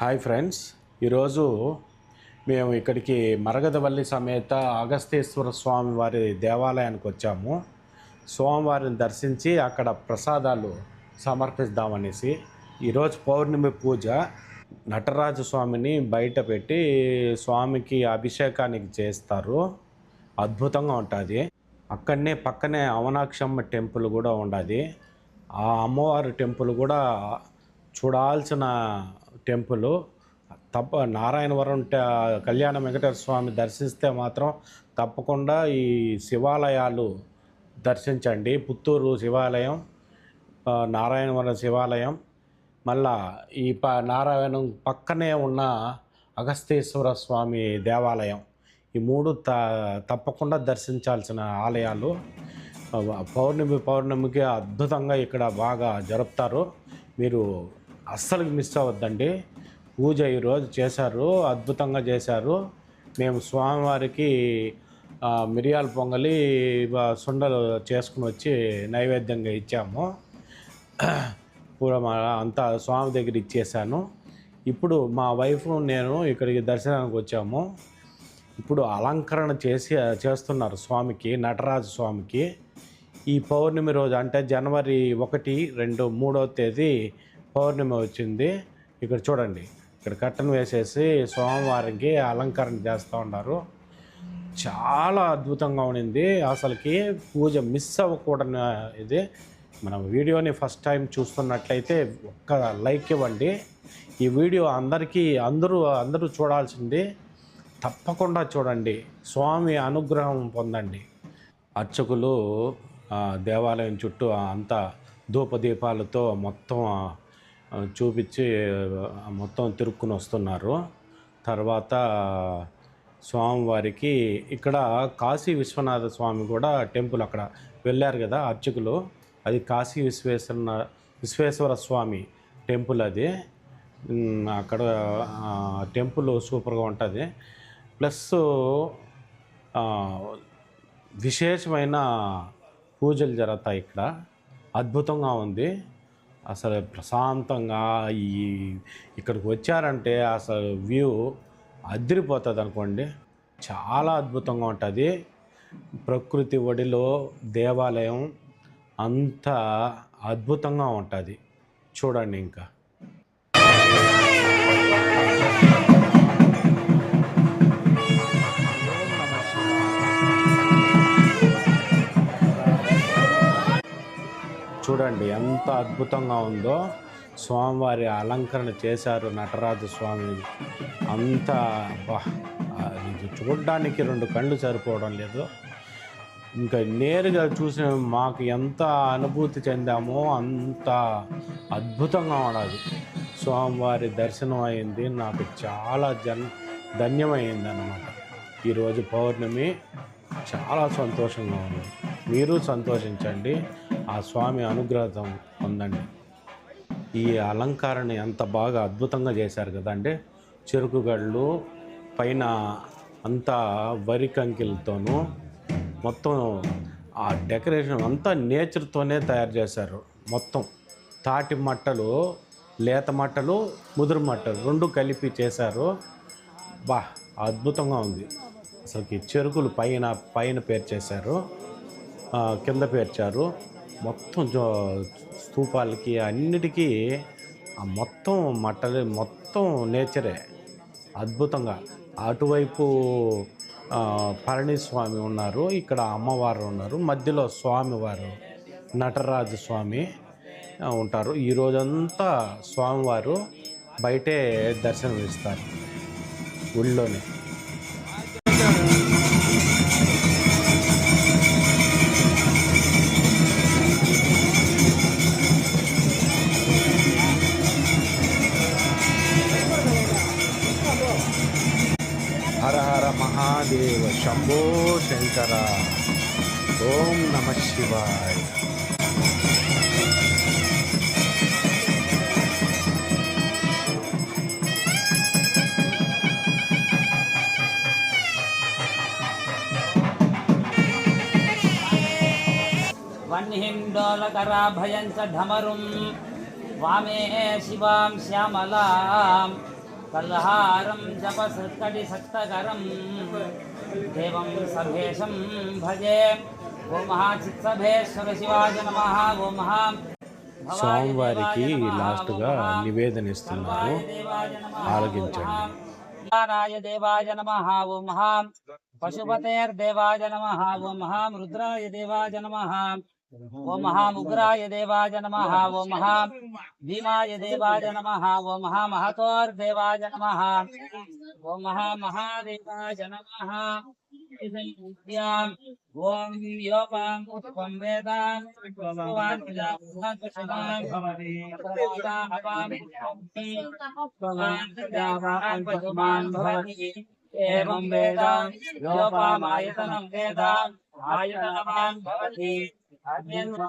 Hi friends. ఈరోజు మేము ఇక్కడికి మరగదవల్లి సమేత అగస్తేశ్వర స్వామి వారి దేవాలయానికి వచ్చాము. స్వామివారిని దర్శించి అక్కడ ప్రసాదాలు సమర్పిద్దామనేసి ఈరోజు పౌర్ణమి పూజ నటరాజ స్వామిని బయట పెట్టి స్వామికి అభిషేకానికి చేస్తారు. అద్భుతంగా ఉంటుంది. అక్కడనే పక్కనే అవనాక్షమ్మ టెంపుల్ కూడా ఉండదు. ఆ అమ్మవారి టెంపుల్ కూడా చూడాల్సిన టెంపుల్ తప్ప నారాయణవరం కళ్యాణ వెంకటేశ్వర స్వామి దర్శిస్తే మాత్రం తప్పకుండా ఈ శివాలయాలు దర్శించండి. పుత్తూరు శివాలయం నారాయణవరం శివాలయం మళ్ళా ఈ ప నారాయణం పక్కనే ఉన్న అగస్తేశ్వర స్వామి దేవాలయం. ఈ మూడు త తప్పకుండా దర్శించాల్సిన ఆలయాలు పౌర్ణమి పౌర్ణమికి అద్భుతంగా ఇక్కడ బాగా జరుపుతారు. మీరు అస్సలు మిస్ అవ్వద్దండి. పూజ ఈరోజు చేశారు అద్భుతంగా చేశారు. మేము స్వామివారికి మిరియాల పొంగలి సుండలు చేసుకుని వచ్చి నైవేద్యంగా ఇచ్చాము. అంతా స్వామి దగ్గర ఇచ్చేసాను. ఇప్పుడు మా వైఫ్ నేను ఇక్కడికి దర్శనానికి వచ్చాము. ఇప్పుడు అలంకరణ చేసి చేస్తున్నారు స్వామికి నటరాజు స్వామికి. ఈ పౌర్ణమి రోజు అంటే జనవరి ఒకటి రెండు మూడవ తేదీ పౌర్ణమి వచ్చింది. ఇక్కడ చూడండి ఇక్కడ కట్టను వేసేసి స్వామివారికి అలంకరణ చేస్తూ ఉన్నారు. చాలా అద్భుతంగా ఉండింది అసలుకి పూజ మిస్ అవ్వకూడని ఇది. మనం వీడియోని ఫస్ట్ టైం చూస్తున్నట్లయితే ఒక్క లైక్ ఇవ్వండి. ఈ వీడియో అందరికీ అందరూ అందరూ చూడాల్సింది. తప్పకుండా చూడండి. స్వామి అనుగ్రహం పొందండి. అర్చకులు దేవాలయం చుట్టూ అంతా ధూపదీపాలతో మొత్తం చూపించి మొత్తం తిరుక్కుని వస్తున్నారు. తర్వాత స్వామివారికి ఇక్కడ కాశీ విశ్వనాథ స్వామి కూడా టెంపుల్ అక్కడ వెళ్ళారు కదా అర్చకులు. అది కాశీ విశ్వేశ్వర విశ్వేశ్వర స్వామి టెంపుల్ అది. అక్కడ టెంపుల్ సూపర్గా ఉంటుంది. ప్లస్ విశేషమైన పూజలు జరుగుతాయి ఇక్కడ. అద్భుతంగా ఉంది. అసలు ప్రశాంతంగా ఈ ఇక్కడికి వచ్చారంటే అసలు వ్యూ అదిరిపోతుంది అనుకోండి. చాలా అద్భుతంగా ఉంటుంది. ప్రకృతి ఒడిలో దేవాలయం అంత అద్భుతంగా ఉంటుంది. చూడండి ఇంకా. చూడండి ఎంత అద్భుతంగా ఉందో. స్వామివారి అలంకరణ చేశారు నటరాజు స్వామి. అంత చూడడానికి రెండు కళ్ళు సరిపోవడం లేదు. ఇంకా నేరుగా చూసిన మాకు ఎంత అనుభూతి చెందామో అంత అద్భుతంగా ఉన్నది స్వామివారి దర్శనం అయింది. నాకు చాలా జన్ ధన్యమైంది అన్నమాట ఈరోజు పౌర్ణమి. చాలా సంతోషంగా ఉంది. మీరు సంతోషించండి. ఆ స్వామి అనుగ్రహం పొందండి ఈ అలంకరణ ఎంత బాగా అద్భుతంగా చేశారు కదండి చెరుకు గళ్ళు పైన అంతా వరి కంకిలతోనూ మొత్తం ఆ డెకరేషన్ అంతా నేచర్తోనే తయారు చేశారు మొత్తం. తాటి మట్టలు లేత మట్టలు ముదురు మట్టలు రెండు కలిపి చేశారు. బా అద్భుతంగా ఉంది. అసలుకి చెరుకులు పైన పైన పేర్చేశారు. కింద పేర్చారు. మొత్తం జో స్తూపాలకి అన్నిటికీ ఆ మొత్తం మట్టలే మొత్తం నేచరే. అద్భుతంగా. అటువైపు పళనిస్వామి ఉన్నారు ఇక్కడ అమ్మవారు ఉన్నారు మధ్యలో స్వామివారు నటరాజు స్వామి ఉంటారు. ఈ రోజంతా స్వామివారు బయటే దర్శనం ఇస్తారు గుళ్ళోనే శంభో శంకర ఓం నమ శివాయ वह्निं डोलकराभयं च ढमरुं वामे शिवां श्यामलां కల్హారం జపసృత్కటి నమ ఓం మహా స్వామివారికి లాస్ట్గా నివేదన ఇస్తున్నారు ఆరగించండి నారాయ దేవాయ నమ ఓం మహా పశుపతేర్దేవాయ నమ ఓం మహా రుద్రాయ దేవాయ నమ ओम हाम उग्राय देवाय नम ओम हाम भीमाय देवाय नम ओम हाम महतोर देवाय नम ओम हाम महादेवाय नमः वेदा योगं उत्पम वेदां भवति। आर्यन्मार्यतनम्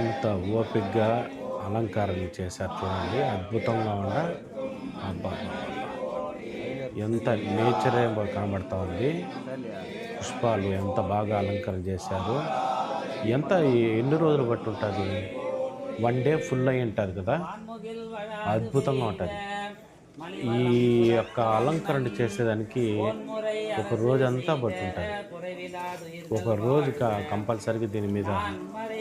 ఎంత ఓపిక్గా అలంకారం చేశారు చూడండి అద్భుతంగా ఉండ అబ్బా. ఎంత నేచరే కనబడతా ఉంది. పుష్పాలు ఎంత బాగా అలంకరణ చేశారు. ఎంత ఎన్ని రోజులు బట్టి ఉంటుంది వన్ డే ఫుల్ అయి ఉంటుంది కదా. అద్భుతంగా ఉంటుంది. ఈ యొక్క అలంకరణ చేసేదానికి ఒక రోజంతా అంతా ఉంటుంది ఒక రోజు కంపల్సరీగా దీని మీద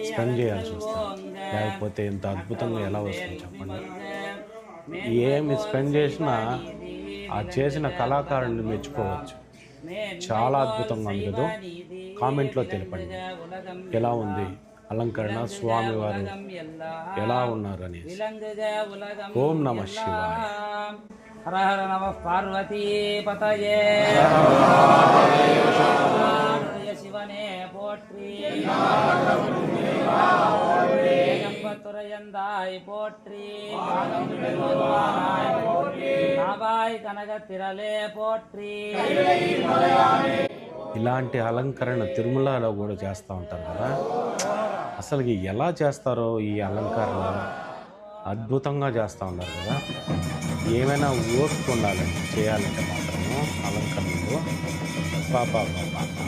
స్పెండ్ చేయాల్సి వస్తుంది. లేకపోతే ఇంత అద్భుతంగా ఎలా వస్తుంది చెప్పండి. ఏమి స్పెండ్ చేసినా ఆ చేసిన కళాకారుని మెచ్చుకోవచ్చు. చాలా అద్భుతంగా ఉంది కదా. కామెంట్లో తెలపండి. ఎలా ఉంది? అలంకరణ స్వామివారు ఎలా ఉన్నారు అనేసి ఓం నమ శివాయ హర హర నమ పార్వతీ పతయే శివనే పోట్రి துறையந்தாய் போற்றி நாவாய் கனக திரளே போற்றி ఇలాంటి అలంకరణ తిరుమలలో కూడా చేస్తూ ఉంటారు కదా అసలు ఎలా చేస్తారో ఈ అలంకరణ అద్భుతంగా చేస్తూ ఉన్నారు కదా. ఏమైనా ఓర్పు ఉండాలండి చేయాలంటే మాత్రము అలంకరణలో పాపా పాపా.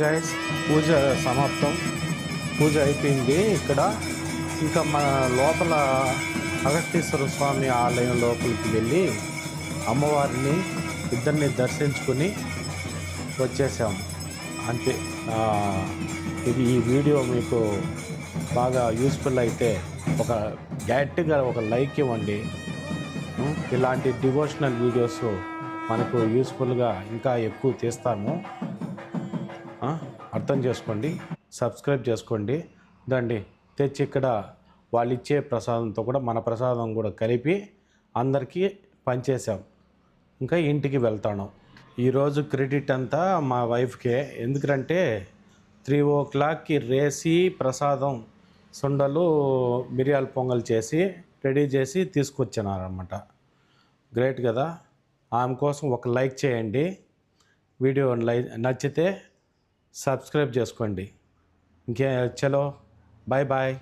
ఓకే గాయస్ పూజ సమాప్తం. పూజ అయిపోయింది. ఇక్కడ ఇంకా మన లోపల అగస్తీశ్వర స్వామి ఆలయం లోపలికి వెళ్ళి అమ్మవారిని ఇద్దరిని దర్శించుకుని వచ్చేసాం. అంతే ఇది ఈ వీడియో మీకు బాగా యూస్ఫుల్ అయితే ఒక డైరెక్ట్గా ఒక లైక్ ఇవ్వండి. ఇలాంటి డివోషనల్ వీడియోస్ మనకు యూస్ఫుల్గా ఇంకా ఎక్కువ తీస్తాము. అర్థం చేసుకోండి సబ్స్క్రైబ్ చేసుకోండి. దండి తెచ్చి ఇక్కడ వాళ్ళు ఇచ్చే ప్రసాదంతో కూడా మన ప్రసాదం కూడా కలిపి అందరికీ పనిచేసాం ఇంకా ఇంటికి వెళ్తాను. ఈరోజు క్రెడిట్ అంతా మా వైఫ్కే. ఎందుకంటే త్రీ ఓ క్లాక్కి రేసి ప్రసాదం సుండలు మిరియాల పొంగల్ చేసి రెడీ చేసి తీసుకొచ్చినారనమాట గ్రేట్ కదా? ఆమె కోసం ఒక లైక్ చేయండి. వీడియో లై నచ్చితే సబ్స్క్రైబ్ చేసుకోండి. ఇంకే చలో బాయ్ బాయ్.